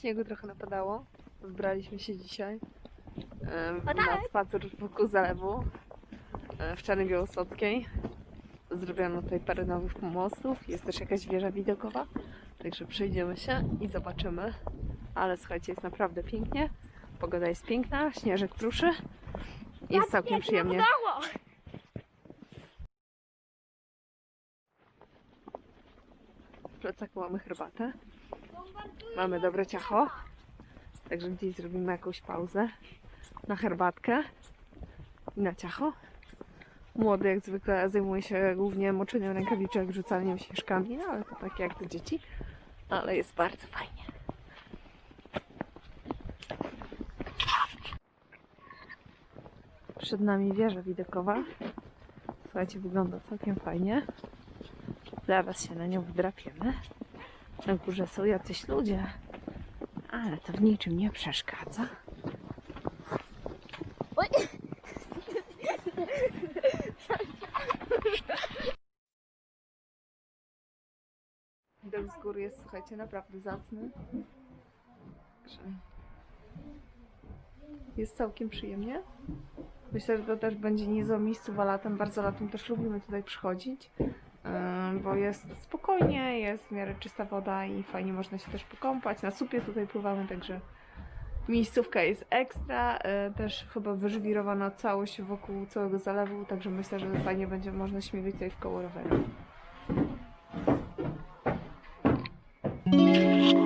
Śniegu trochę napadało. Wybraliśmy się dzisiaj O na spacer wokół zalewu e, w Czarnej Białostockiej. Zrobiono tutaj parę nowych pomostów. Jest też jakaś wieża widokowa. Także przejdziemy się i zobaczymy. Ale słuchajcie, jest naprawdę pięknie. Pogoda jest piękna, śnieżek pruszy. Jest całkiem przyjemnie. W plecaku mamy herbatę. Mamy dobre ciacho. Także gdzieś zrobimy jakąś pauzę na herbatkę i na ciacho. Młody jak zwykle zajmuje się głównie moczeniem rękawiczek, rzucaniem śnieżkami, no ale to takie jak te dzieci. Ale jest bardzo fajnie. Przed nami wieża widokowa. Słuchajcie, wygląda całkiem fajnie. Zaraz się na nią wdrapiemy. Na górze są jacyś ludzie, ale to w niczym nie przeszkadza. Widok z góry jest, słuchajcie, naprawdę zacny. Jest całkiem przyjemnie. Myślę, że to też będzie niezłą miejscowa latem. Bardzo latem też lubimy tutaj przychodzić, bo jest spokojnie, jest w miarę czysta woda i fajnie można się też pokąpać. Na supie tutaj pływamy, także miejscówka jest ekstra. y, Też chyba wyżwirowana całość wokół całego zalewu, także myślę, że fajnie będzie można śmigać tutaj w koło roweru. Música